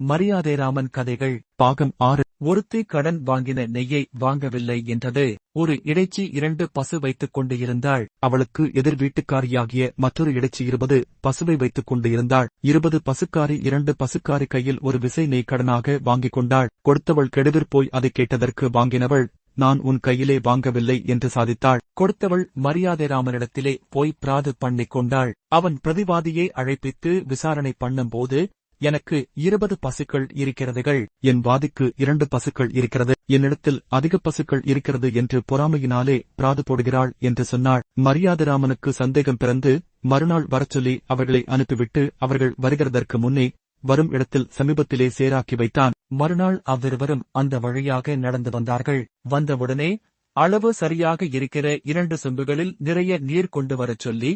மரியாதைராமன் கதைகள். பாகம் ஆறு. ஒருத்தி கடன் வாங்கின நெய்யை வாங்கவில்லை என்றது. ஒரு இடைச்சி இரண்டு பசு வைத்துக் கொண்டு இருந்தாள் அவளுக்கு எதிர் வீட்டுக்காரியாகிய மற்றொரு இடைச்சி இருபது பசுவை வைத்துக் கொண்டு இருந்தாள் இருபது பசுக்காரி இரண்டு பசுக்காரி கையில் ஒரு விசை நெய் கடனாக வாங்கிக் கொண்டாள். கொடுத்தவள் கெடுவிற் போய் அதை கேட்டதற்கு வாங்கினவள் நான் உன் கையிலே வாங்கவில்லை என்று சாதித்தாள். கொடுத்தவள் மரியாதைராமனிடத்திலே போய் பிராது பண்ணிக் கொண்டாள். அவன் பிரதிவாதியை அழைப்பித்து விசாரணை பண்ணும்போது எனக்கு இருபது பசுக்கள் இருக்கிறதுகள் என் வாதிக்கு இரண்டு பசுக்கள் இருக்கிறது என்னிடத்தில் அதிக பசுக்கள் இருக்கிறது என்று பொறாமையினாலே பிராது போடுகிறாள் என்று சொன்னாள். மரியாதராமனுக்கு சந்தேகம் பிறந்து மறுநாள் வரச்சொல்லி அவர்களை அனுப்பிவிட்டு அவர்கள் வருகிறதற்கு முன்னே வரும் இடத்தில் சமீபத்திலே சேராக்கி வைத்தான். மறுநாள் அவ்விருவரும் அந்த வழியாக நடந்து வந்தார்கள். வந்தவுடனே அளவு சரியாக இருக்கிற இரண்டு சொம்புகளில் நிறைய நீர் கொண்டு வரச் சொல்லி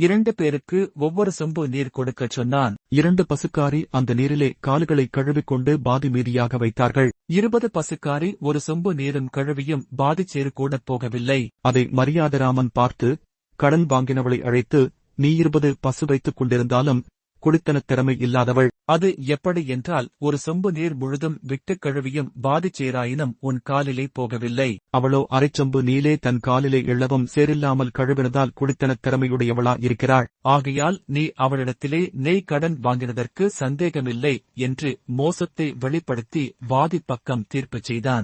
இரண்டு பேருக்கு ஒவ்வொரு சொம்பு நீர் கொடுக்கச் சொன்னான். இரண்டு பசுக்காரி அந்த நீரிலே கால்களை கழுவிக்கொண்டு பாதி மீதியாக வைத்தார்கள். இருபது பசுக்காரி ஒரு சொம்பு நீரும் கழுவியும் பாதிச்சேறு கூட போகவில்லை. அதை மரியாதராமன் பார்த்து கடன் வாங்கினவளை அழைத்து நீ இருபது பசு வைத்துக் கொண்டிருந்தாலும் குடித்தனத் திறமை இல்லாதவள். அது எப்படி என்றால் ஒரு சொம்பு நீர் முழுதும் விட்டுக் கழுவியும் பாதிச்சேராயினும் உன் காலிலே போகவில்லை. அவளோ அரைச்சொம்பு நீலே தன் காலிலே எள்ளவும் சேரில்லாமல் கழுவினதால் குடித்தனத் திறமையுடையவளா இருக்கிறாள். ஆகையால் நீ அவளிடத்திலே நெய் கடன் வாங்கினதற்கு சந்தேகமில்லை என்று மோசத்தை வெளிப்படுத்தி வாதி பக்கம் தீர்ப்பு செய்தான்.